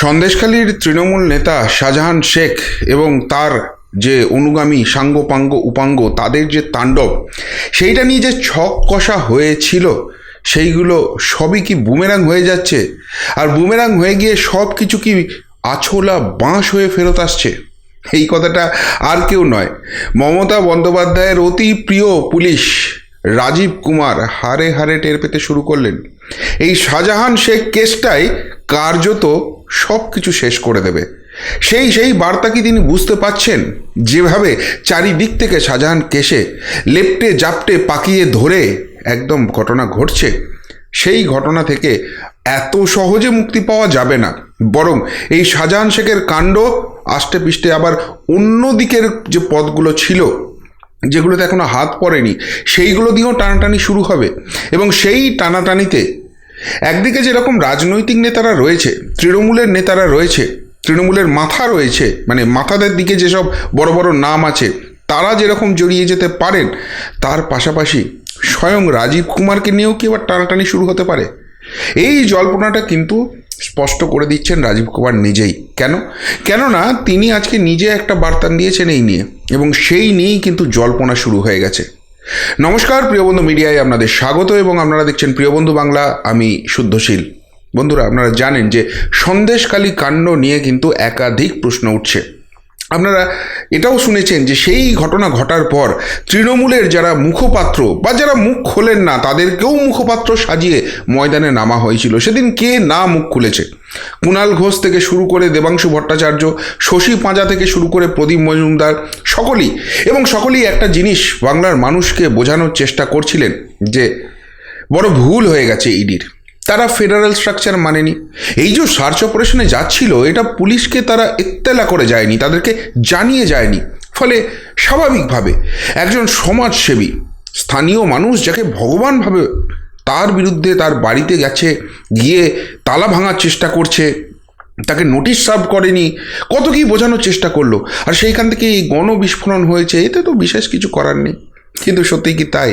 সন্দেশখালীর তৃণমূল নেতা শাহজাহান শেখ এবং তার যে অনুগামী সাঙ্গপাঙ্গ উপাঙ্গ, তাদের যে তাণ্ডব, সেইটা নিয়ে যে ছক কষা হয়েছিল, সেইগুলো সবই কি বুমেরাং হয়ে যাচ্ছে? আর বুমেরাং হয়ে গিয়ে সব কিছু কি আছোলা বাঁশ হয়ে ফেরত আসছে? এই কথাটা আর কেউ নয়। মমতা বন্দ্যোপাধ্যায়ের অতি প্রিয় পুলিশ রাজীব কুমার হারে হারে টের পেতে শুরু করলেন। এই শাহজাহান শেখ কেসটাই কার্যত সব কিছু শেষ করে দেবে। সেই সেই বার্তা কি তিনি বুঝতে পাচ্ছেন? যেভাবে চারিদিক থেকে শাহজাহান কেশে লেপটে জাপটে পাকিয়ে ধরে একদম ঘটনা ঘটছে, সেই ঘটনা থেকে এত সহজে মুক্তি পাওয়া যাবে না। বরং এই শাহজাহান শেখের কাণ্ড, আষ্টে পিষ্টে আবার অন্য দিকের যে পদগুলো ছিল, যেগুলোতে এখনও হাত পড়েনি, সেইগুলো দিয়েও টানাটানি শুরু হবে। এবং সেই টানাটানিতে একদিকে যেরকম রাজনৈতিক নেতারা রয়েছে, তৃণমূলের নেতারা রয়েছে, তৃণমূলের মাথা রয়েছে মানে মাথাদের দিকে যেসব বড় বড় নাম আছে, তারা যেরকম জড়িয়ে যেতে পারেন, তার পাশাপাশি স্বয়ং রাজীব কুমারকে নিয়েও কি এবার টানাটানি শুরু হতে পারে? এই জল্পনাটা কিন্তু স্পষ্ট করে দিচ্ছেন রাজীব কুমার নিজেই। কেন? কেননা তিনি আজকে নিজে একটা বার্তা দিয়েছেন এই নিয়ে, এবং সেই নিয়েই কিন্তু জল্পনা শুরু হয়ে গেছে। নমস্কার প্রিয়বন্ধু মিডিয়ায় আপনাদের স্বাগত এবং আপনারা দেখছেন প্রিয়বন্ধু বাংলা, আমি শুদ্ধশীল। বন্ধুরা, আপনারা জানেন যে সন্দেশকালী কাণ্ড নিয়ে কিন্তু একাধিক প্রশ্ন উঠছে। আপনারা এটাও শুনেছেন যে সেই ঘটনা ঘটার পর তৃণমূলের যারা মুখপাত্র বা যারা মুখ খোলেন না, তাদেরকেও মুখপাত্র সাজিয়ে ময়দানে নামা হয়েছিল। সেদিন কে না মুখ খুলেছে? কুণাল ঘোষ থেকে শুরু করে দেবাংশু ভট্টাচার্য, শশী পাঁজা থেকে শুরু করে প্রদীপ মজুমদার, সকলেই এবং সকলেই একটা জিনিস বাংলার মানুষকে বোঝানোর চেষ্টা করছিলেন যে বড় ভুল হয়ে গেছে ইডির। তারা ফেডারেল স্ট্রাকচার মানেনি। এই যে সার্চ অপারেশনে যাচ্ছিল, এটা পুলিশকে তারা এত্তেলা করে যায়নি, তাদেরকে জানিয়ে যায়নি। ফলে স্বাভাবিকভাবে একজন সমাজসেবী, স্থানীয় মানুষ যাকে ভগবান ভাবে তার বিরুদ্ধে তার বাড়িতে গেছে, গিয়ে তালা ভাঙার চেষ্টা করছে, তাকে নোটিশ সার্ভ করেনি, কত কি বোঝানোর চেষ্টা করল? আর সেইখান থেকে এই গণবিস্ফোরণ হয়েছে, এতে তো বিশেষ কিছু করার নেই। কিন্তু সত্যি কি তাই?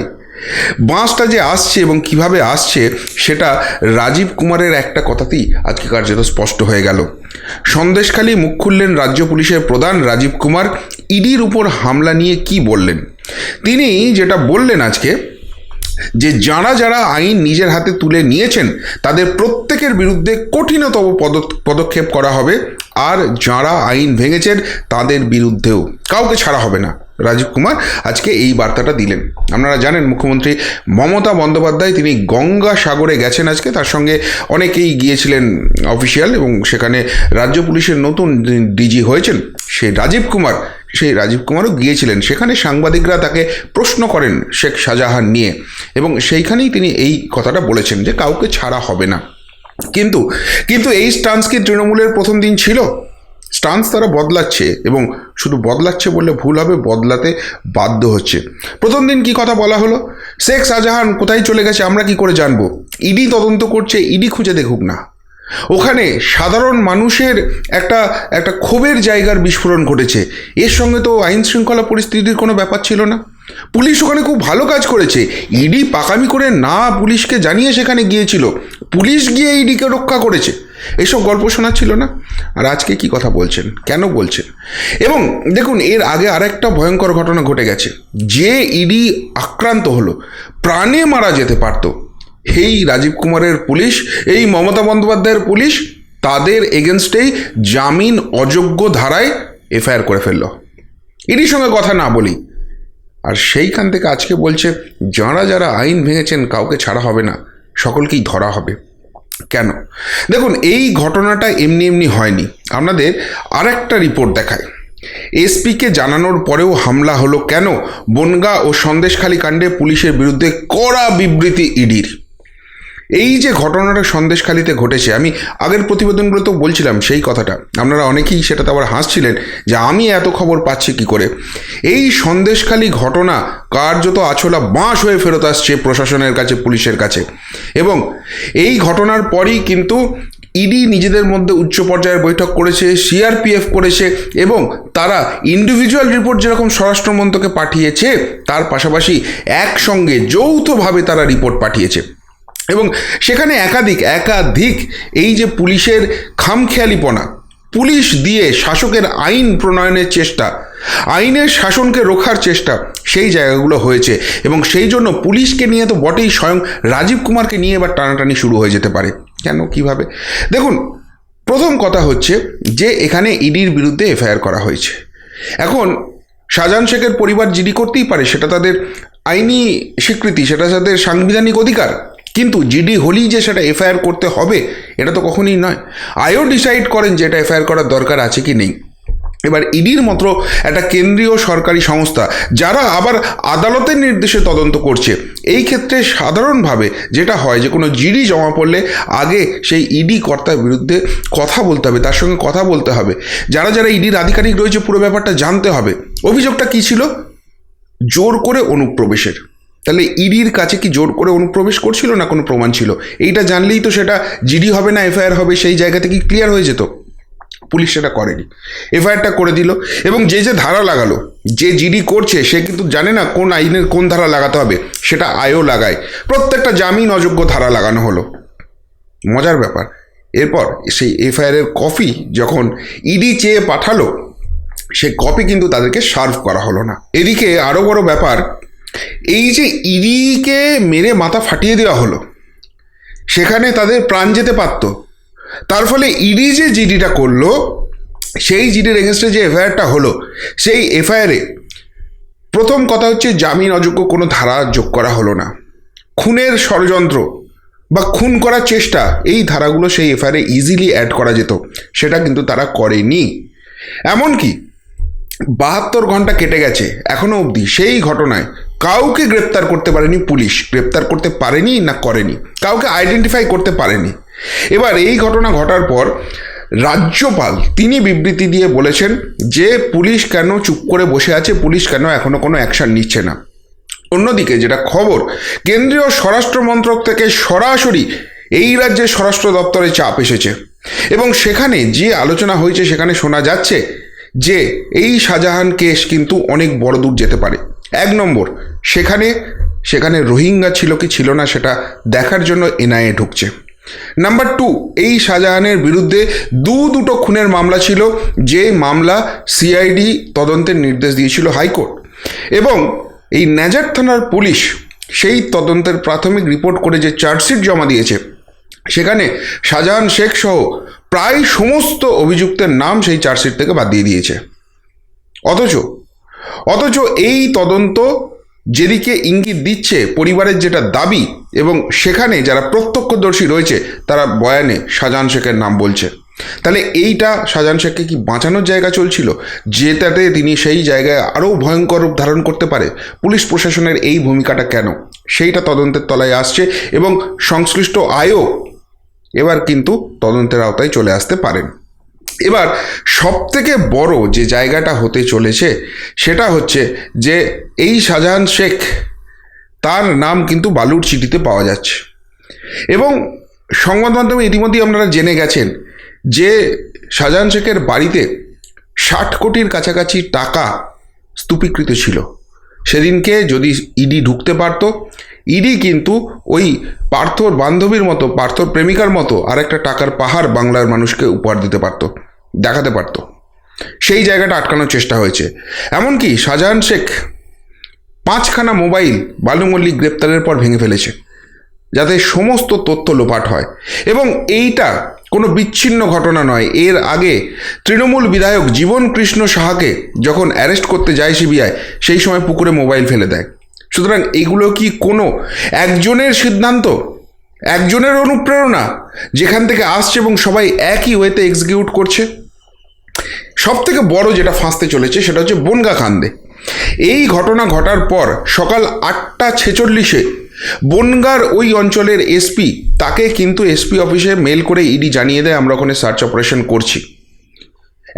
বাঁশটা যে আসছে এবং কীভাবে আসছে সেটা রাজীব কুমারের একটা কথাতেই আজকে কার্যত স্পষ্ট হয়ে গেল। সন্দেশখালী মুখ খুললেন রাজ্য পুলিশের প্রধান রাজীব কুমার। ইডির উপর হামলা নিয়ে কি বললেন? তিনি যেটা বললেন আজকে, যে যারা যারা আইন নিজের হাতে তুলে নিয়েছেন, তাদের প্রত্যেকের বিরুদ্ধে কঠিনতম পদ- পদক্ষেপ করা হবে। আর যারা আইন ভেঙেছেন, তাদের বিরুদ্ধেও। কাউকে ছাড়া হবে না। রাজীব কুমার আজকে এই বার্তাটা দিলেন। আপনারা জানেন মুখ্যমন্ত্রী মমতা বন্দ্যোপাধ্যায় তিনি গঙ্গা সাগরে গেছেন আজকে। তার সঙ্গে অনেকেই গিয়েছিলেন অফিসিয়াল এবং সেখানে রাজ্য পুলিশের নতুন ডিজি হয়েছেন সেই রাজীব কুমার। সেই রাজীব কুমারও গিয়েছিলেন। সেখানে সাংবাদিকরা তাকে প্রশ্ন করেন শেখ শাহজাহান নিয়ে এবং সেইখানেই তিনি এই কথাটা বলেছেন যে কাউকে ছাড়া হবে না। কিন্তু কিন্তু এই স্টান্স কি তৃণমূলের প্রথম দিন ছিল। স্টান্স তারা বদলাচ্ছে এবং শুধু বদলাচ্ছে বলে ভুল হবে, বদলাতে বাধ্য হচ্ছে। প্রথম দিন কি কথা বলা হলো? শেখ শাহজাহান কোথায় চলে গেছে আমরা কি করে জানব? ইডি তদন্ত করছে, ইডি খুঁজে দেখুক না। ওখানে সাধারণ মানুষের একটা একটা ক্ষোভের জায়গার বিস্ফোরণ ঘটেছে। এর সঙ্গে তো আইন শৃঙ্খলা পরিস্থিতির কোনো ব্যাপার ছিল না। পুলিশ ওখানে খুব ভালো কাজ করেছে। ইডি পাকামি করে না পুলিশকে জানিয়ে সেখানে গিয়েছিল। পুলিশ গিয়ে ইডিকে রক্ষা করেছে। এসব গল্প শোনাচ্ছিল না। আর আজকে কি কথা বলছেন? কেন বলছেন? এবং দেখুন, এর আগে আরেকটা ভয়ঙ্কর ঘটনা ঘটে গেছে। যে ইডি আক্রান্ত হলো, প্রাণে মারা যেতে পারতো। এই রাজীব কুমারের পুলিশ, এই মমতা বন্দ্যোপাধ্যায়ের পুলিশ, তাদের এগেনস্টেই জামিন অযোগ্য ধারায় এফআইআর করে ফেলল। ইডির সঙ্গে কথা না বলি। আর সেইখান থেকে আজকে বলছে, যারা যারা আইন ভেঙেছেন, কাউকে ছাড়া হবে না। সকলকেই ধরা হবে। কেন? দেখুন, এই ঘটনাটা এমনি এমনি হয়নি। আপনাদের আর একটা রিপোর্ট দেখায় এসপিকে জানানোর পরেও হামলা হলো কেন? বনগা ও সন্দেশখালী কাণ্ডে পুলিশের বিরুদ্ধে কড়া বিবৃতি ইডির। এই যে ঘটনাটা সন্দেশখালিতে ঘটেছে, আমি আগের প্রতিবেদনগুলোতেও বলছিলাম সেই কথাটা। আপনারা অনেকেই সেটাতে আবার হাসছিলেন যে আমি এত খবর পাচ্ছি কি করে? এই সন্দেশখালি ঘটনা কার্যত আছলা বাঁশ হয়ে ফেরত আসছে প্রশাসনের কাছে, পুলিশের কাছে। এবং এই ঘটনার পরই কিন্তু ইডি নিজেদের মধ্যে উচ্চ পর্যায়ের বৈঠক করেছে, সিআরপিএফ করেছে এবং তারা ইন্ডিভিজুয়াল রিপোর্ট যেরকম স্বরাষ্ট্রমন্ত্রকে পাঠিয়েছে, তার পাশাপাশি একসঙ্গে যৌথভাবে তারা রিপোর্ট পাঠিয়েছে। এবং সেখানে একাধিক একাধিক এই যে পুলিশের খামখেয়ালিপনা, পুলিশ দিয়ে শাসকের আইন প্রণয়নের চেষ্টা, আইনের শাসনকে রোখার চেষ্টা সেই জায়গাগুলো হয়েছে এবং সেই জন্য পুলিশকে নিয়ে তো বটেই স্বয়ং রাজীব কুমারকে নিয়ে এবার টানাটানি শুরু হয়ে যেতে পারে। কেন? কীভাবে? দেখুন, প্রথম কথা হচ্ছে যে এখানে ইডির বিরুদ্ধে এফআইআর করা হয়েছে। এখন শাহজাহান শেখের পরিবার জিডি করতেই পারে, সেটা তাদের আইনি স্বীকৃতি, সেটা তাদের সাংবিধানিক অধিকার। কিন্তু জিডি হলেই যে সেটা এফআইআর করতে হবে, এটা তো কখনোই নয়। আইও ডিসাইড করেন যে এটা এফআইআর করার দরকার আছে কি নেই। এবার ইডির মতো একটা কেন্দ্রীয় সরকারি সংস্থা, যারা আবার আদালতের নির্দেশে তদন্ত করছে, এই ক্ষেত্রে সাধারণভাবে যেটা হয় যে কোনো জিডি জমা পড়লে আগে সেই ইডি কর্তার বিরুদ্ধে কথা বলতে হবে, তার সঙ্গে কথা বলতে হবে। যারা যারা ইডির আধিকারিক রয়েছে, পুরো ব্যাপারটা জানতে হবে। অভিযোগটা কী ছিল? জোর করে অনুপ্রবেশের। তাহলে ইডির কাছে কি জোর করে অনুপ্রবেশ করছিল না কোনো প্রমাণ ছিল? এইটা জানলেই তো সেটা জিডি হবে না, এফআইআর হবে, সেই জায়গা থেকে ক্লিয়ার হয়ে যেত। পুলিশ সেটা করেনি। এফআইআরটা করে দিল এবং যে যে ধারা লাগালো, যে জিডি করছে, সে কিন্তু জানে না কোন আইনের কোন ধারা লাগাতে হবে, সেটা আয়ও লাগায়। প্রত্যেকটা জামিন অযোগ্য ধারা লাগানো হলো। মজার ব্যাপার। এরপর সেই এফআইআরের কপি যখন ইডি চেয়ে পাঠালো সে কপি কিন্তু তাদেরকে সার্ভ করা হলো না। এদিকে আরও বড় ব্যাপার এই যে ইডিকে মেরে মাথা ফাটিয়ে দেওয়া হলো, সেখানে তাদের প্রাণ যেতে পারত। তার ফলে ইডি যে জিডিটা করল, সেই জিডির এগেনস্টে যে এফআইআরটা হলো, সেই এফআইআরে প্রথম কথা হচ্ছে জামিন অযোগ্য কোনো ধারা যোগ করা হলো না। খুনের ষড়যন্ত্র বা খুন করার চেষ্টা, এই ধারাগুলো সেই এফআইআরে ইজিলি অ্যাড করা যেত। সেটা কিন্তু তারা করেনি। এমনকি বাহাত্তর ঘণ্টা কেটে গেছে এখনও অবধি সেই ঘটনায় কাউকে গ্রেপ্তার করতে পারেনি পুলিশ। গ্রেপ্তার করতে পারেনি না করেনি। কাউকে আইডেন্টিফাই করতে পারেনি। এবার এই ঘটনা ঘটার পর রাজ্যপাল তিনি বিবৃতি দিয়ে বলেছেন যে, পুলিশ কেন চুপ করে বসে আছে, পুলিশ কেন এখনও কোনো অ্যাকশন নিচ্ছে না। অন্যদিকে যেটা খবর, কেন্দ্রীয় স্বরাষ্ট্র মন্ত্রক থেকে সরাসরি এই রাজ্যের স্বরাষ্ট্র দপ্তরে চাপ এসেছে। এবং সেখানে যে আলোচনা হয়েছে, সেখানে শোনা যাচ্ছে যে, এই শাহজাহান কেস কিন্তু অনেক বড় দূর যেতে পারে। এক নম্বর, সেখানে সেখানে রোহিঙ্গা ছিল কি ছিল না সেটা দেখার জন্য এনআইএ ঢুকছে। নাম্বার টু, এই শাহজাহানের বিরুদ্ধে দু দুটো খুনের মামলা ছিল, যে মামলা সিআইডি তদন্তের নির্দেশ দিয়েছিল হাইকোর্ট। এবং এই ন্যাজার থানার পুলিশ সেই তদন্তের প্রাথমিক রিপোর্ট করে যে চার্জশিট জমা দিয়েছে, সেখানে শাহজাহান শেখ সহ প্রায় সমস্ত অভিযুক্তের নাম সেই চার্জশিট থেকে বাদ দিয়ে দিয়েছে। অথচ অথচ এই তদন্ত যেদিকে ইঙ্গিত দিচ্ছে পরিবারের যেটা দাবি এবং সেখানে যারা প্রত্যক্ষদর্শী রয়েছে, তারা বয়ানে শাহজাহান শেখের নাম বলছে। তাহলে এইটা শাহজাহান শেখকে কি বাঁচানোর জায়গা চলছিল? যেটাতে তিনি সেই জায়গায় আরও ভয়ঙ্কর রূপ ধারণ করতে পারে, পুলিশ প্রশাসনের এই ভূমিকাটা কেন? সেইটা তদন্তের তলায় আসছে এবং সংশ্লিষ্ট আয়ও এবার কিন্তু তদন্তের আওতায় চলে আসতে পারেন। এবার সব থেকে বড় যে জায়গাটা হতে চলেছে সেটা হচ্ছে যে এই শাহজাহান শেখ তার নাম কিন্তু বালুর চিঠিতে পাওয়া যাচ্ছে। এবং সংবাদ মাধ্যমে ইতিমধ্যেই আপনারা জেনে গেছেন যে শাহজাহান শেখের বাড়িতে ষাট কোটির কাছাকাছি টাকা স্তূপীকৃত ছিল। সেদিনকে যদি ইডি ঢুকতে পারত ইডি কিন্তু ওই পার্থর বান্ধবীর মতো, পার্থর প্রেমিকার মতো আরেকটা টাকার পাহাড় বাংলার মানুষকে উপহার দিতে পারত, দেখাতে পারত। সেই জায়গাটা আটকানোর চেষ্টা হয়েছে। এমনকি শাহজাহান শেখ পাঁচখানা মোবাইল বালু মল্লিক গ্রেপ্তারের পর ভেঙে ফেলেছে, যাতে সমস্ত তথ্য লোপাট হয়। এবং এইটা কোনো বিচ্ছিন্ন ঘটনা নয়। এর আগে তৃণমূল বিধায়ক জীবন কৃষ্ণ সাহাকে যখন অ্যারেস্ট করতে যায় সিবিআই, সেই সময় পুকুরে মোবাইল ফেলে দেয়। সুতরাং এগুলো কি কোনো একজনের সিদ্ধান্ত? একজনের অনুপ্রেরণা যেখান থেকে আসছে এবং সবাই একই ওয়েতে এক্সিকিউট করছে? সব থেকে বড় যেটা ফাঁসতে চলেছে সেটা হচ্ছে বনগা কান্দে এই ঘটনা ঘটার পর সকাল আটটা ছেচল্লিশে বনগার ওই অঞ্চলের এসপি তাকে কিন্তু এসপি অফিসে মেল করে ইডি জানিয়ে দেয়, আমরা ওখানে সার্চ অপারেশন করছি।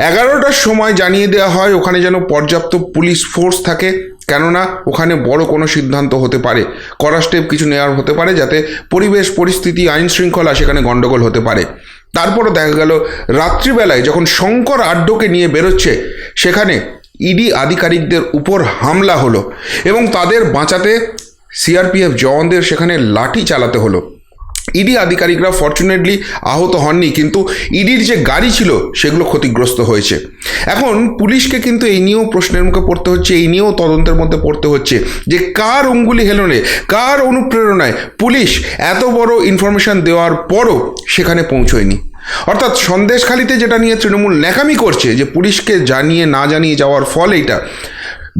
এগারোটার সময় জানিয়ে দেওয়া হয়, ওখানে যেন পর্যাপ্ত পুলিশ ফোর্স থাকে। কেননা ওখানে বড় কোনো সিদ্ধান্ত হতে পারে। কড়া স্টেপ কিছু নেওয়ার হতে পারে যাতে পরিবেশ, পরিস্থিতি, আইন শৃঙ্খলা সেখানে গণ্ডগোল হতে পারে। তারপরও দেখা গেল, রাত্রিবেলায় যখন শঙ্কর আড্ডকে নিয়ে বেরোচ্ছে, সেখানে ইডি আধিকারিকদের উপর হামলা হলো এবং তাদের বাঁচাতে সিআরপিএফ জওয়ানদের সেখানে লাঠি চালাতে হলো। ইডি আধিকারিকরা ফর্চুনেটলি আহত হননি, কিন্তু ইডির যে গাড়ি ছিল সেগুলো ক্ষতিগ্রস্ত হয়েছে। এখন পুলিশকে কিন্তু এই নিয়েও প্রশ্নের মুখে পড়তে হচ্ছে, এই নিয়েও তদন্তের মধ্যে পড়তে হচ্ছে যে কার অঙ্গুলি হেলনে, কার অনুপ্রেরণায় পুলিশ এত বড় ইনফরমেশন দেওয়ার পরও সেখানে পৌঁছয়নি। অর্থাৎ সন্দেশখালিতে যেটা নিয়ে তৃণমূল ন্যাকামি করছে যে পুলিশকে জানিয়ে না জানিয়ে যাওয়ার ফল এইটা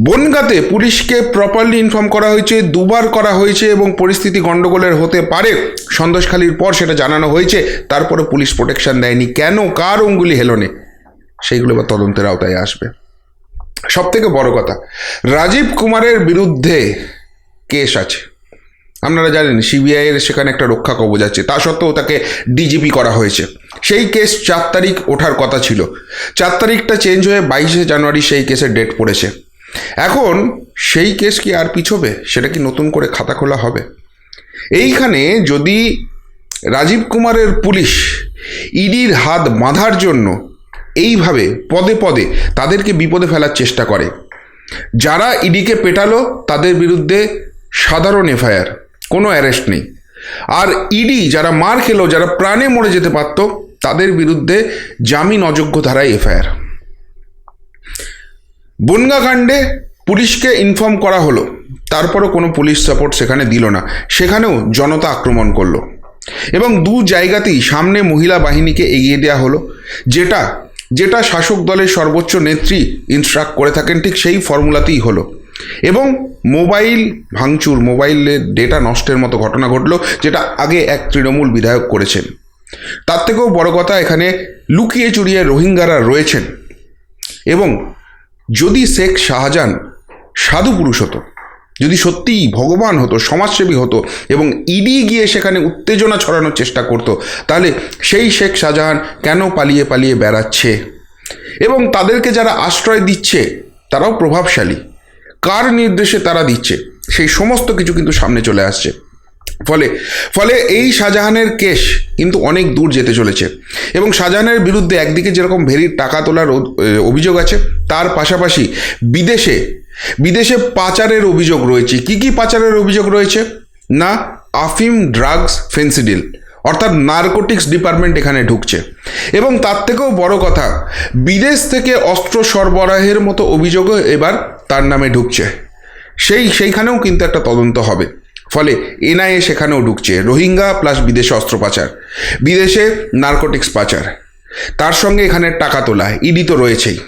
বনগাঁতে পুলিশকে প্রপারলি ইনফর্ম করা হয়েছে, দুবার করা হয়েছে এবং পরিস্থিতি গণ্ডগোলের হতে পারে। সন্দেশখালির পর সেটা জানানো হয়েছে তারপরে পুলিশ প্রোটেকশন দেয়নি। কেন? কার অঙ্গুলি হেলনে? সেইগুলো বা তদন্তের আওতায় আসবে। সব থেকে বড় কথা, রাজীব কুমারের বিরুদ্ধে কেস আছে। আপনারা জানেন সিবিআইয়ের সেখানে একটা রক্ষা কবচ আছে। তা সত্ত্বেও তাকে ডিজিপি করা হয়েছে। সেই কেস চার তারিখ ওঠার কথা ছিল। চার তারিখটা চেঞ্জ হয়ে বাইশে জানুয়ারি সেই কেসের ডেট পড়েছে। এখন সেই কেস কি আর পিছবে? সেটা কি নতুন করে খাতা খোলা হবে? এইখানে যদি রাজীব কুমারের পুলিশ ইডির হাত বাঁধার জন্য এইভাবে পদে পদে তাদেরকে বিপদে ফেলার চেষ্টা করে, যারা ইডিকে পেটালো তাদের বিরুদ্ধে সাধারণ এফআইআর, কোনো অ্যারেস্ট নেই। আর ইডি যারা মার খেলো, যারা প্রাণে মরে যেতে পারতো, তাদের বিরুদ্ধে জামিন অযোগ্য ধারায় এফআইআর। বনগা কাণ্ডে পুলিশকে ইনফর্ম করা হলো। তারপরও কোনো পুলিশ সাপোর্ট সেখানে দিল না। সেখানেও জনতা আক্রমণ করল। এবং দু জায়গাতেই সামনে মহিলা বাহিনীকে এগিয়ে দেওয়া হলো। যেটা যেটা শাসক দলের সর্বোচ্চ নেত্রী ইনস্ট্রাক্ট করে থাকেন, ঠিক সেই ফর্মুলাতেই হলো। এবং মোবাইল ভাঙচুর মোবাইলের ডেটা নষ্টের মতো ঘটনা ঘটলো, যেটা আগে এক তৃণমূল বিধায়ক করেছেন। তার থেকেও বড় কথা, এখানে লুকিয়ে চুরিয়ে রোহিঙ্গারা রয়েছেন। এবং যদি শেখ শাহজাহান সাধু পুরুষ হতো, যদি সত্যিই ভগবান হতো, সমাজসেবী হতো এবং ইডি গিয়ে সেখানে উত্তেজনা ছড়ানোর চেষ্টা করতো, তাহলে সেই শেখ শাহজাহান কেন পালিয়ে পালিয়ে বেড়াচ্ছে? এবং তাদেরকে যারা আশ্রয় দিচ্ছে, তারাও প্রভাবশালী। কার নির্দেশে তারা দিচ্ছে? সেই সমস্ত কিছু কিন্তু সামনে চলে আসছে। ফলে ফলে এই শাহজাহানের কেস কিন্তু অনেক দূর যেতে চলেছে। এবং শাহজাহানের বিরুদ্ধে একদিকে যেরকম ভেরির টাকা তোলার অভিযোগ আছে, তার পাশাপাশি বিদেশে বিদেশে পাচারের অভিযোগ রয়েছে। কি কি পাচারের অভিযোগ রয়েছে? না, আফিম ড্রাগস ফেন্সিডিল, অর্থাৎ নার্কোটিক্স ডিপার্টমেন্ট এখানে ঢুকছে। এবং তার থেকেও বড় কথা, বিদেশ থেকে অস্ত্র সরবরাহের মতো অভিযোগও এবার তার নামে ঢুকছে। সেই, সেইখানেও কিন্তু একটা তদন্ত হবে। ফলে এনআইএ সেখানেও ঢুকছে, রোহিঙ্গা প্লাস বিদেশে অস্ত্র পাচার বিদেশে নার্কোটিক্স পাচার। তার সঙ্গে এখানে টাকা তোলা ইডি তো রয়েছেই।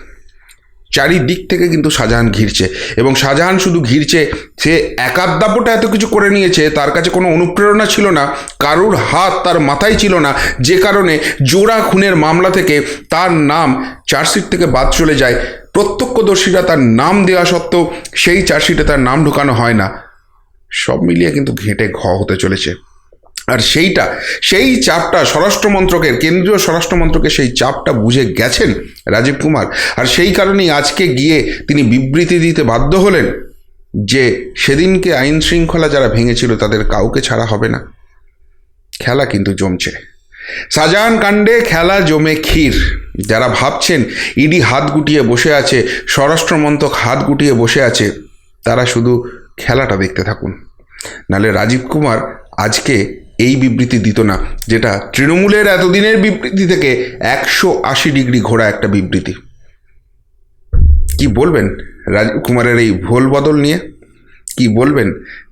চারিদিক থেকে কিন্তু শাহজাহান ঘিরছে এবং শাহজাহান শুধু ঘিরছে, সে একাদ্দাপটা এত কিছু করে নিয়েছে, তার কাছে কোনো অনুপ্রেরণা ছিল না, কারুর হাত তার মাথায় ছিল না, যে কারণে জোড়া খুনের মামলা থেকে তার নাম চার্জশিট থেকে বাদ চলে যায়। প্রত্যক্ষদর্শীরা তার নাম দেওয়া সত্ত্বেও সেই চার্জশিটে তার নাম ঢোকানো হয় না। সব মিলিয়ে কিন্তু ঘেঁটে ঘ হতে চলেছে। আর সেইটা, সেই চাপটা স্বরাষ্ট্রমন্ত্রকের কেন্দ্রীয় স্বরাষ্ট্রমন্ত্রকের সেই চাপটা বুঝে গেছেন রাজীব কুমার। আর সেই কারণেই আজকে গিয়ে তিনি বিবৃতি দিতে বাধ্য হলেন যে সেদিনকে আইন শৃঙ্খলা যারা ভেঙেছিল তাদের কাউকে ছাড়া হবে না। খেলা কিন্তু জমছে। শাহজাহান কাণ্ডে খেলা জমে ক্ষীর। যারা ভাবছেন ইডি হাত গুটিয়ে বসে আছে স্বরাষ্ট্রমন্ত্রক হাত গুটিয়ে বসে আছে, তারা শুধু খেলাটা দেখতে থাকুন। নালে রাজীব কুমার আজকে এই বিবৃতি দিত না, যেটা তৃণমূলের এতদিনের বিবৃতি থেকে একশো আশি ডিগ্রি ঘোরা একটা বিবৃতি। কি বলবেন রাজীব কুমারের এই ভোল বদল নিয়ে? কি বলবেন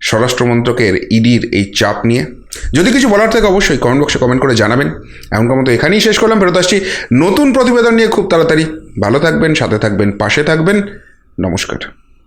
স্বরাষ্ট্রমন্ত্রকের ইডির এই চাপ নিয়ে? যদি কিছু বলার থাকে অবশ্যই কমেন্ট বক্সে কমেন্ট করে জানাবেন। এমনকার মতো এখানেই শেষ করলাম, ফেরত আসছি নতুন প্রতিবেদন নিয়ে খুব তাড়াতাড়ি। ভালো থাকবেন, সাথে থাকবেন, পাশে থাকবেন। নমস্কার।